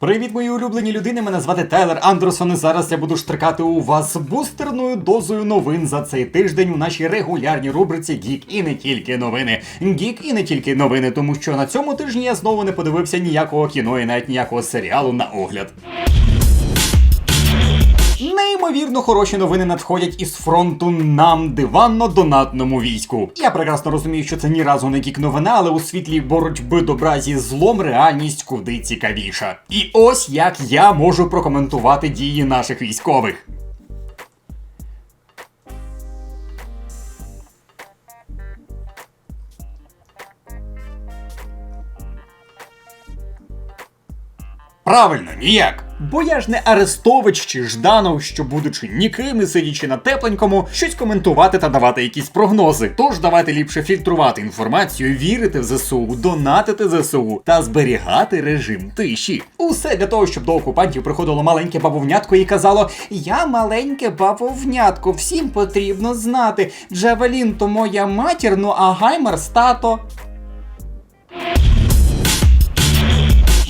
Привіт, мої улюблені людини. Мене звати Тайлер Андерсон. І зараз я буду штрикати у вас бустерною дозою новин за цей тиждень у нашій регулярній рубриці Гік і не тільки новини. Гік і не тільки новини, тому що на цьому тижні я знову не подивився ніякого кіно і навіть ніякого серіалу на огляд. Неймовірно хороші новини надходять із фронту нам диванно-донатному війську. Я прекрасно розумію, що це ні разу не кік новина, але у світлі боротьби добра зі злом реальність куди цікавіша. І ось як я можу прокоментувати дії наших військових. Правильно, ніяк. Бо я ж не Арестович чи Жданов, що будучи ніким і сидячи на тепленькому, щось коментувати та давати якісь прогнози. Тож давайте ліпше фільтрувати інформацію, вірити в ЗСУ, донатити ЗСУ та зберігати режим тиші. Усе для того, щоб до окупантів приходило маленьке бабовнятко і казало: Я маленьке бабовнятко, всім потрібно знати. Джавелін то моя матір, ну а Гаймер тато.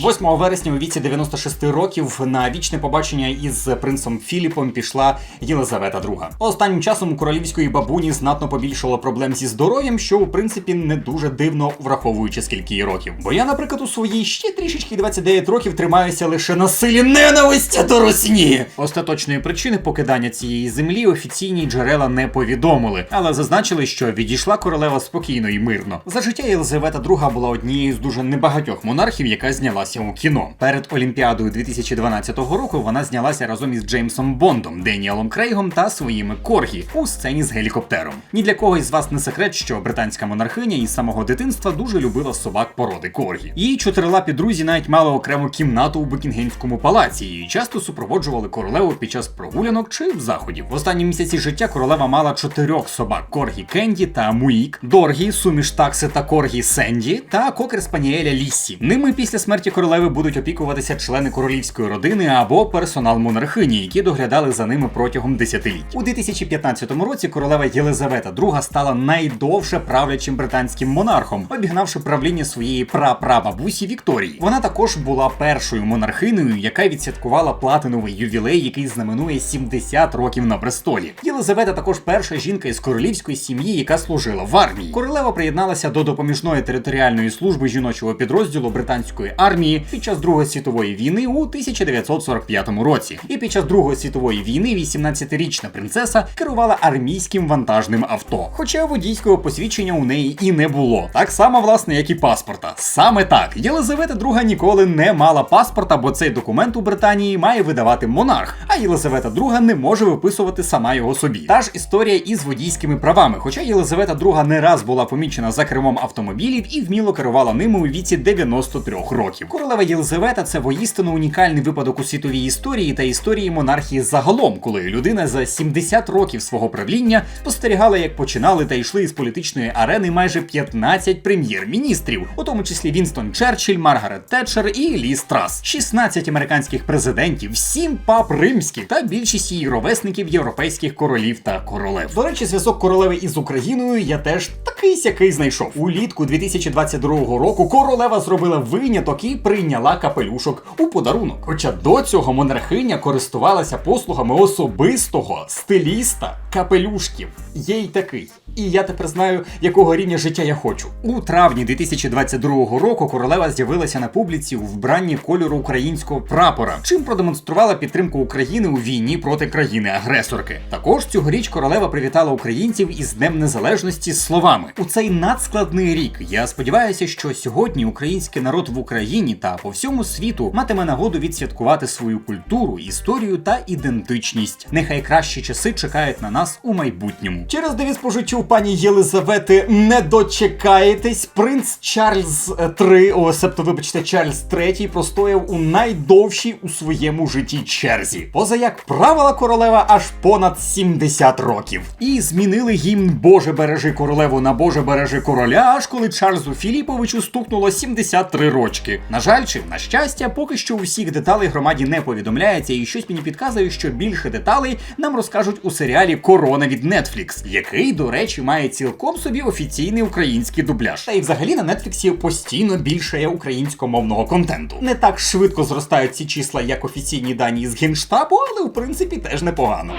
8 вересня у віці 96 років на вічне побачення із принцем Філіпом пішла Єлизавета II. Останнім часом у королівської бабуні знатно побільшало проблем зі здоров'ям, що у принципі не дуже дивно, враховуючи скільки їй років. Бо я, наприклад, у свої ще трішечки 29 років тримаюся лише на силі ненависті до Росії. Остаточної причини покидання цієї землі офіційні джерела не повідомили, але зазначили, що відійшла королева спокійно і мирно. За життя Єлизавета II була однією з дуже небагатьох монархів, яка знялася у кіно. Перед Олімпіадою 2012 року вона знялася разом із Джеймсом Бондом, Деніелом Крейгом та своїми Коргі у сцені з гелікоптером. Ні для когось з вас не секрет, що британська монархиня із самого дитинства дуже любила собак породи Коргі. Її чотирилапі друзі навіть мали окрему кімнату у Букінгемському палаці і часто супроводжували королеву під час прогулянок чи заходів. В останні місяці життя королева мала чотирьох собак: Коргі Кенді та Муїк, Доргі, суміш такси та Коргі Сенді та кокер Спаніеля Ліссі. Ними після смерті королеви будуть опікуватися члени королівської родини або персонал монархині, які доглядали за ними протягом десятиліть. У 2015 році королева Єлизавета II стала найдовше правлячим британським монархом, обігнавши правління своєї прапрабабусі Вікторії. Вона також була першою монархиною, яка відсвяткувала платиновий ювілей, який знаменує 70 років на престолі. Єлизавета також перша жінка із королівської сім'ї, яка служила в армії. Королева приєдналася до допоміжної територіальної служби жіночого підрозділу британської армії під час Другої світової війни у 1945 році. І під час Другої світової війни 18-річна принцеса керувала армійським вантажним авто. Хоча водійського посвідчення у неї і не було. Так само, власне, як і паспорта. Саме так. Єлизавета II ніколи не мала паспорта, бо цей документ у Британії має видавати монарх, а Єлизавета II не може виписувати сама його собі. Та ж історія із водійськими правами. Хоча Єлизавета II не раз була помічена за кермом автомобілів і вміло керувала ними у віці 93 років. Королева Єлизавета це воїстину унікальний випадок у світовій історії та історії монархії загалом, коли людина за 70 років свого правління спостерігала, як починали та йшли із політичної арени майже 15 прем'єр-міністрів, у тому числі Вінстон Черчилль, Маргарет Тетчер і Лі Страс, 16 американських президентів, 7 пап римських та більшість її ровесників європейських королів та королев. До речі, зв'язок королеви із Україною я теж такий сякий знайшов. Улітку 2022 року королева зробила виняток і прийняла капелюшок у подарунок. Хоча до цього монархиня користувалася послугами особистого стиліста капелюшків. Є й такий. І я тепер знаю, якого рівня життя я хочу. У травні 2022 року королева з'явилася на публіці у вбранні кольору українського прапора, чим продемонструвала підтримку України у війні проти країни-агресорки. Також цьогоріч королева привітала українців із Днем Незалежності словами у цей надскладний рік. Я сподіваюся, що сьогодні український народ в Україні та по всьому світу матиме нагоду відсвяткувати свою культуру, історію та ідентичність. Нехай кращі часи чекають на нас у майбутньому. Через девіз по пані Єлизавети не дочекаєтесь. Принц Чарльз III, о, себто, вибачте, Чарльз III простояв у найдовшій у своєму житті черзі. Поза як правила королева аж понад 70 років. І змінили гімн Боже бережи королеву на Боже бережи короля, аж коли Чарльзу Філіповичу стукнуло 73 рочки. На жаль, чи на щастя, поки що усіх деталей громаді не повідомляється, і щось мені підказує, що більше деталей нам розкажуть у серіалі Корона від Netflix, який, до речі, має цілком собі офіційний український дубляж. Та й взагалі на Нетфліксі постійно більшає українськомовного контенту. Не так швидко зростають ці числа, як офіційні дані з генштабу, але в принципі теж непогано.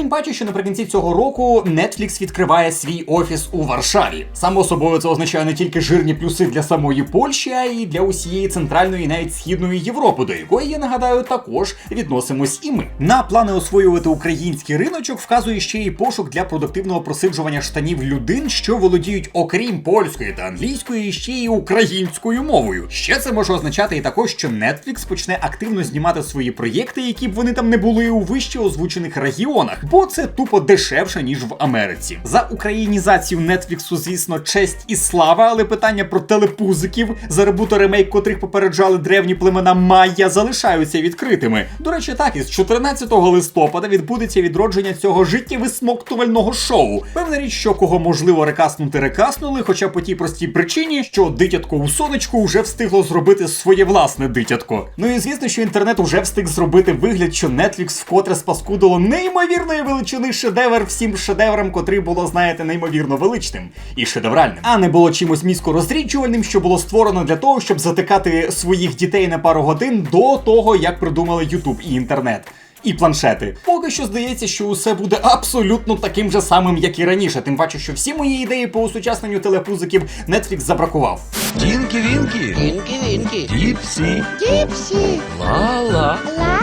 Тим паче, що наприкінці цього року Netflix відкриває свій офіс у Варшаві. Само собою це означає не тільки жирні плюси для самої Польщі, а й для усієї центральної навіть східної Європи, до якої я нагадаю також відносимось і ми. На плани освоювати український риночок вказує ще й пошук для продуктивного просиджування штанів людин, що володіють, окрім польської та англійської, ще й українською мовою. Ще це може означати і також, що Netflix почне активно знімати свої проєкти, які б вони там не були у вище озвучених регіонах, бо це тупо дешевше ніж в Америці. За українізацію Нетфліксу, звісно, честь і слава, але питання про телепузиків, за ребуто ремейк, котрих попереджали древні племена Майя, залишаються відкритими. До речі, так із 14 листопада відбудеться відродження цього життєвисмоктувального шоу. Певна річ, що кого можливо рекаснути, рекаснули, хоча по тій простій причині, що дитятко у сонечку вже встигло зробити своє власне дитятко. Ну і звісно, що інтернет уже встиг зробити вигляд, що Netflix вкотре спаскудило неймовірної величини шедевр всім шедеврам, котрий було, знаєте, неймовірно величним і шедевральним, а не було чимось місько розріджувальним, що було створено для того, щоб затикати своїх дітей на пару годин до того, як придумали YouTube і інтернет. І планшети. Поки що здається, що усе буде абсолютно таким же самим, як і раніше. Тим паче, що всі мої ідеї по осучасненню телепузиків Netflix забракував. Тінкі Вінкі, Вінки, вінки. Діпсі, Діпсі. Лала. Ла-ла.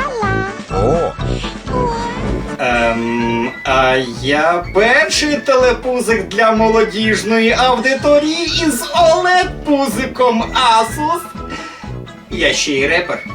Ем, а я перший телепузик для молодіжної аудиторії із Олег Пузиком Asus. Я ще й репер.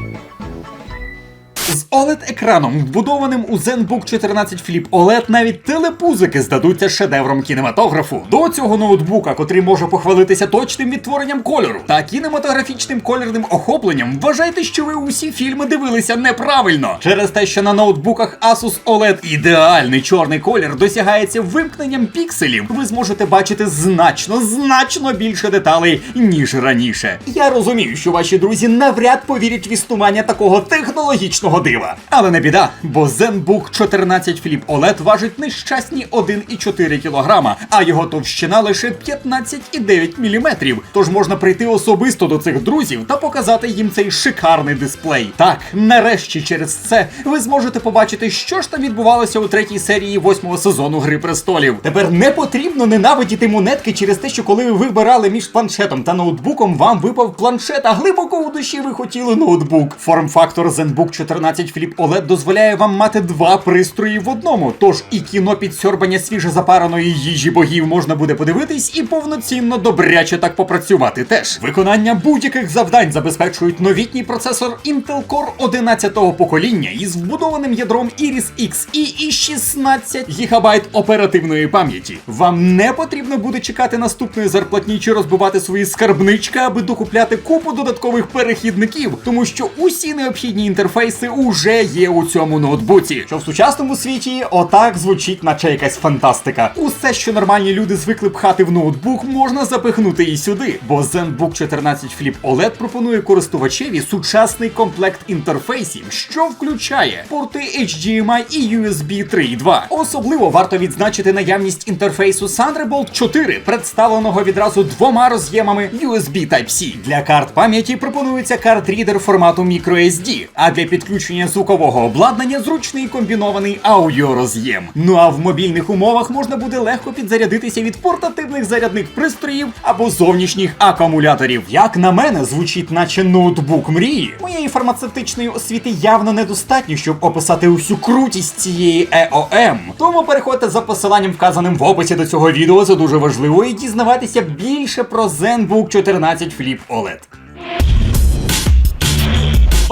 З OLED-екраном, вбудованим у ZenBook 14 Flip OLED, навіть телепузики здадуться шедевром кінематографу. До цього ноутбука, котрий може похвалитися точним відтворенням кольору та кінематографічним кольорним охопленням, вважайте, що ви усі фільми дивилися неправильно. Через те, що на ноутбуках Asus OLED ідеальний чорний колір досягається вимкненням пікселів, ви зможете бачити значно, значно більше деталей, ніж раніше. Я розумію, що ваші друзі навряд повірять в існування такого технологічного дива. Але не біда, бо ZenBook 14 Flip OLED важить нещасні 1,4 кг, а його товщина лише 15,9 мм. Тож можна прийти особисто до цих друзів та показати їм цей шикарний дисплей. Так, нарешті через це ви зможете побачити, що ж там відбувалося у третій серії восьмого сезону Гри престолів. Тепер не потрібно ненавидіти монетки через те, що коли ви вибирали між планшетом та ноутбуком, вам випав планшет, а глибоко у душі ви хотіли ноутбук. Форм-фактор ZenBook 14 Flip OLED дозволяє вам мати два пристрої в одному. Тож і кіно підсьорбання свіжозапараної їжі богів можна буде подивитись і повноцінно добряче так попрацювати теж. Виконання будь-яких завдань забезпечують новітній процесор Intel Core 11-го покоління із вбудованим ядром Iris Xe і 16 ГБ оперативної пам'яті. Вам не потрібно буде чекати наступної зарплатні чи розбивати свої скарбнички, аби докупляти купу додаткових перехідників, тому що усі необхідні інтерфейси уже є у цьому ноутбуці. Що в сучасному світі отак звучить, наче якась фантастика. Усе, що нормальні люди звикли пхати в ноутбук, можна запихнути і сюди. Бо ZenBook 14 Flip OLED пропонує користувачеві сучасний комплект інтерфейсів, що включає порти HDMI і USB 3.2. Особливо варто відзначити наявність інтерфейсу Thunderbolt 4, представленого відразу двома роз'ємами USB Type-C. Для карт пам'яті пропонується карт-рідер формату microSD, а для підключення звукового обладнання зручний комбінований аудіороз'єм. Ну а в мобільних умовах можна буде легко підзарядитися від портативних зарядних пристроїв або зовнішніх акумуляторів. Як на мене, звучить наче ноутбук мрії. Моєї фармацевтичної освіти явно недостатньо, щоб описати усю крутість цієї EOM. Тому переходьте за посиланням, вказаним в описі до цього відео. Це дуже важливо і дізнаватися більше про ZenBook 14 Flip OLED.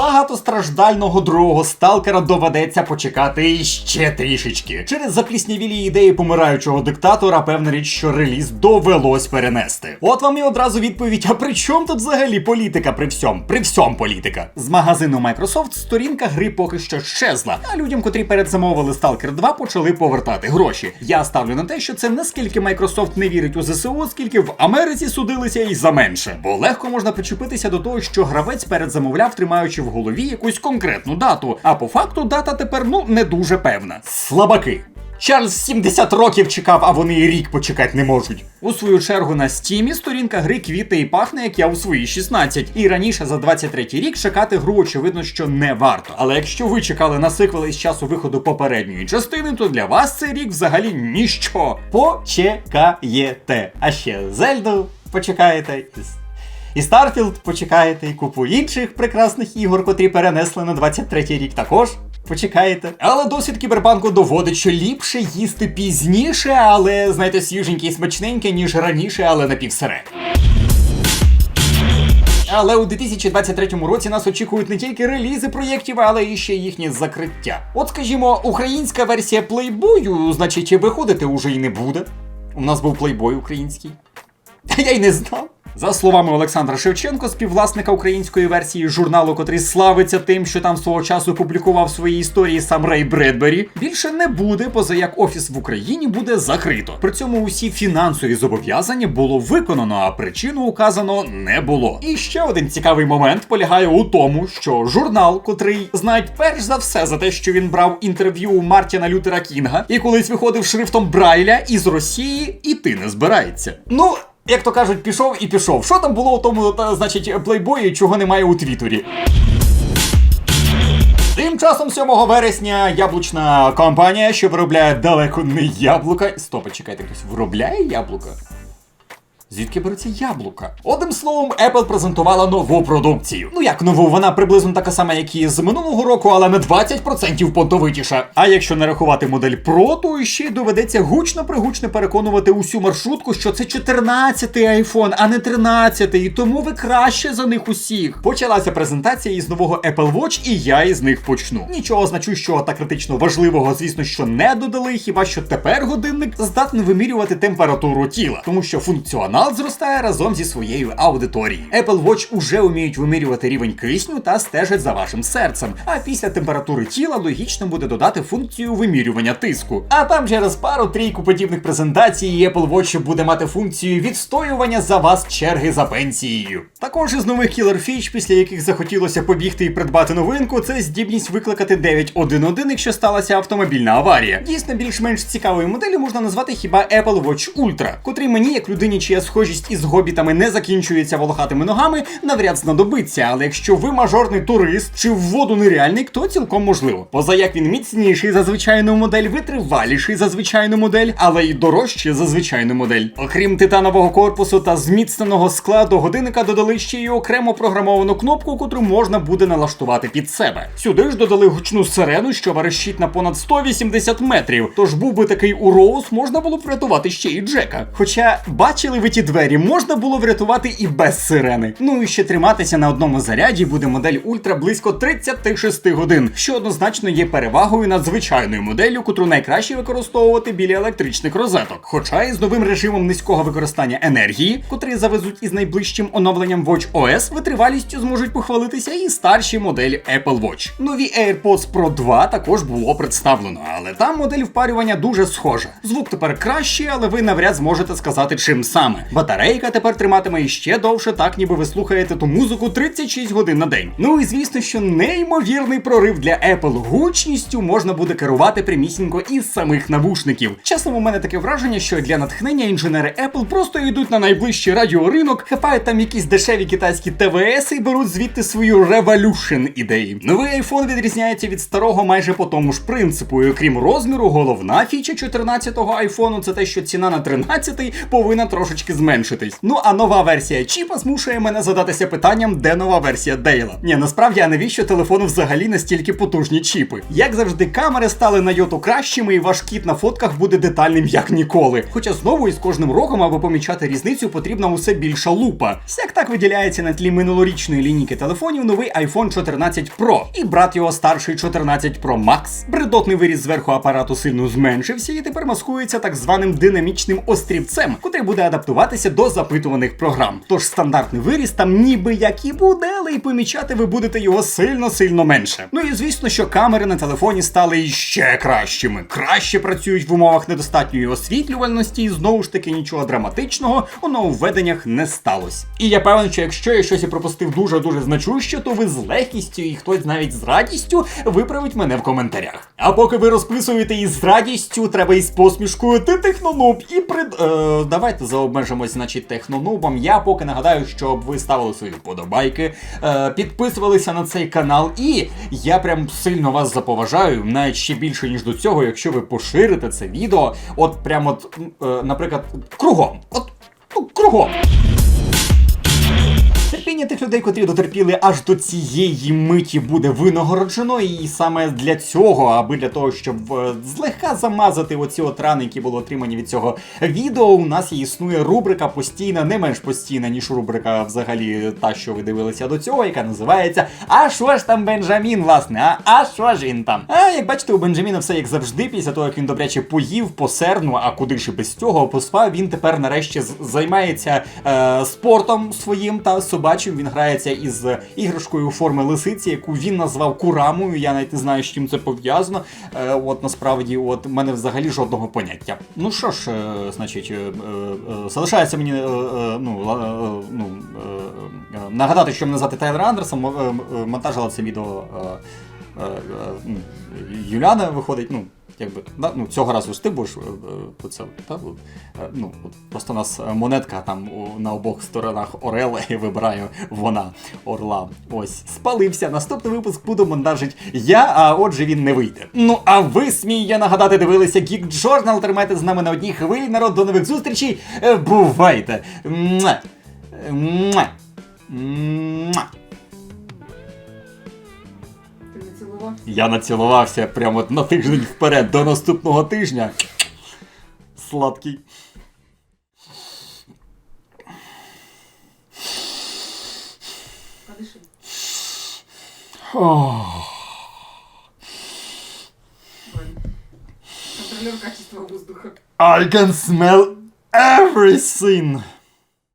Багатостраждального другого сталкера доведеться почекати ще трішечки. Через запліснявілі ідеї помираючого диктатора, певна річ, що реліз довелось перенести. От вам і одразу відповідь: а при чому тут взагалі політика при всьому? При всьому політика. З магазину Microsoft сторінка гри поки що щезла, а людям, котрі передзамовили Stalker 2, почали повертати гроші. Я ставлю на те, що це не скільки Microsoft не вірить у ЗСУ, скільки в Америці судилися і за менше. Бо легко можна причепитися до того, що гравець передзамовляв, тримаючи в голові якусь конкретну дату. А по факту дата тепер ну не дуже певна. Слабаки. Чарльз 70 років чекав, а вони і рік почекати не можуть. У свою чергу на стімі сторінка гри квіти і пахне, як я у свої 16. І раніше за 23 рік чекати гру, очевидно, що не варто. Але якщо ви чекали на сиквели з часу виходу попередньої частини, то для вас цей рік взагалі ніщо. Почекаєте. А ще Зельду почекаєте. і с- І Старфілд почекаєте, і купу інших прекрасних ігор, котрі перенесли на 23-й рік також. Почекаєте. Але досвід кіберпанку доводить, що ліпше їсти пізніше, але знаєте, свіженьке і смачненьке, ніж раніше, але напівсире. Але у 2023 році нас очікують не тільки релізи проєктів, але і ще їхнє закриття. От, скажімо, українська версія плейбою, значить, виходити уже й не буде. У нас був плейбой український. Та я й не знав. За словами Олександра Шевченко, співвласника української версії журналу, котрий славиться тим, що там свого часу публікував свої історії сам Рей Бредбері, більше не буде, поза як офіс в Україні буде закрито. При цьому усі фінансові зобов'язання було виконано, а причину указано не було. І ще один цікавий момент полягає у тому, що журнал, котрий знають перш за все за те, що він брав інтерв'ю у Мартіна Лютера Кінга, і колись виходив шрифтом Брайля із Росії іти не збирається. Ну. Як то кажуть, пішов і пішов. Що там було у тому, та, значить, плейбої, чого немає у Твіттері? Тим часом 7 вересня яблучна компанія, що виробляє далеко не яблука. Стоп, чекайте, хтось виробляє яблука? Звідки береться яблука? Одним словом, Apple презентувала нову продукцію. Ну як нову, вона приблизно така сама, як і з минулого року, але на 20% понтовитіша. А якщо не рахувати модель Pro, то ще й доведеться гучно-пригучно переконувати усю маршрутку, що це 14-й iPhone, а не 13-й, і тому ви краще за них усіх. Почалася презентація із нового Apple Watch, і я із них почну. Нічого значущого та критично важливого, звісно, що не додали, хіба що тепер годинник здатний вимірювати температуру тіла, тому що функціонал зростає разом зі своєю аудиторією. Apple Watch уже вміють вимірювати рівень кисню та стежать за вашим серцем. А після температури тіла логічно буде додати функцію вимірювання тиску. А там через пару трійку подібних презентацій Apple Watch буде мати функцію відстоювання за вас черги за пенсією. Також із нових кілер фіч, після яких захотілося побігти і придбати новинку, це здібність викликати 911, якщо сталася автомобільна аварія. Дійсно, більш-менш цікавою моделлю можна назвати хіба Apple Watch Ultra, котрий мені, як людині, чия схожість із гобітами не закінчується волохатими ногами, навряд знадобиться. Але якщо ви мажорний турист чи в воду неряльник, то цілком можливо. Поза як він міцніший за звичайну модель, витриваліший за звичайну модель, але й дорожчий за звичайну модель. Окрім титанового корпусу та зміцненого скла до годинника додали ще й окремо програмовану кнопку, котру можна буде налаштувати під себе. Сюди ж додали гучну сирену, що верещить на понад 180 метрів. Тож був би такий уроус, можна було врятувати ще і Джека. Хоча бачили ви ті двері, можна було врятувати і без сирени. Ну і ще триматися на одному заряді буде модель Ультра близько 36 годин, що однозначно є перевагою над звичайною моделлю, котру найкраще використовувати біля електричних розеток. Хоча і з новим режимом низького використання енергії, котрий завезуть із найближчим оновленням Watch OS, витривалістю зможуть похвалитися і старші моделі Apple Watch. Нові AirPods Pro 2 також було представлено, але там модель впарювання дуже схожа. Звук тепер кращий, але ви навряд зможете сказати, чим саме. Батарейка тепер триматиме іще довше, так ніби ви слухаєте ту музику 36 годин на день. Ну і звісно, що неймовірний прорив для Apple гучністю можна буде керувати прямісінько із самих навушників. Часом у мене таке враження, що для натхнення інженери Apple просто йдуть на найближчий радіоринок, хапають там якісь дешеві китайські ТВС і беруть звідти свою Revolution ідеї. Новий iPhone відрізняється від старого майже по тому ж принципу. І окрім розміру, головна фіча 14-го iPhone це те, що ціна на 13-й повинна трошечки зменшитись. Ну а нова версія чіпа змушує мене задатися питанням, де нова версія Дейла. Ні, насправді, а навіщо телефону взагалі настільки потужні чіпи? Як завжди, камери стали на йоту кращими, і ваш кіт на фотках буде детальним як ніколи. Хоча знову із кожним роком, аби помічати різницю, потрібна усе більша лупа. Сяк так виділяється на тлі минулорічної лінійки телефонів новий iPhone 14 Pro і брат його старший 14 Pro Max. Бредотний виріз зверху апарату сильно зменшився і тепер маскується так званим динамічним острівцем, котрий буде адаптуватися до запитуваних програм. Тож стандартний виріз там ніби як і буде, але і помічати ви будете його сильно-сильно менше. Ну і звісно, що камери на телефоні стали іще кращими. Краще працюють в умовах недостатньої освітлювальності, і знову ж таки нічого драматичного у нововведеннях не сталося. І я певен, що якщо я щось і пропустив дуже дуже значуще, то ви з легкістю і хтось навіть з радістю виправить мене в коментарях. А поки ви розписуєте із радістю, треба із посмішкою ти технонуб і прид. Е, давайте заобмежимось, значить, технонубом. Я поки нагадаю, щоб ви ставили свої вподобайки, е, підписувалися на цей канал, і я прям сильно вас заповажаю, навіть ще більше ніж до цього, якщо ви поширите це відео, от прям от, е, наприклад, кругом. От ну, кругом. Терпіння тих людей, котрі дотерпіли аж до цієї миті, буде винагороджено, і саме для цього, аби для того, щоб е, злегка замазати оці от рани, які були отримані від цього відео, у нас існує рубрика постійна, не менш постійна, ніж рубрика взагалі та, що ви дивилися до цього, яка називається А що ж там Бенджамін, власне? А, а що ж він там? А як бачите, у Бенджаміна все як завжди, після того як він добряче поїв, посерну, а куди ж без цього поспав, він тепер нарешті займається е, спортом своїм та собачим. Він грається із іграшкою форми лисиці, яку він назвав курамою. Я навіть не знаю, з чим це пов'язано. Е, от насправді, от мене взагалі жодного поняття. Ну що ж, е, значить, е, е, залишається мені е, е, ну, е, ну, е, е, нагадати, що мене звати Тайлер Андерсон. Е, е, Монтажила це відео. е, ну, Юляна виходить, ну. Якби да, ну, цього разу ж ти будеш е, е, це, та, е, ну, просто у нас е, монетка там на обох сторонах орела і вибираю вона орла. Ось спалився. Наступний випуск буду монтажить я, а отже він не вийде. Ну а ви смій я нагадати, дивилися Geek Journal, тримайте з нами на одній хвилі. Народ до нових зустрічей. Бувайте! Муа! Муа! Муа! Я націлувався прямо на тиждень вперед до наступного тижня. Сладкий. Подиши. Контролер качества воздуха. I can smell everything.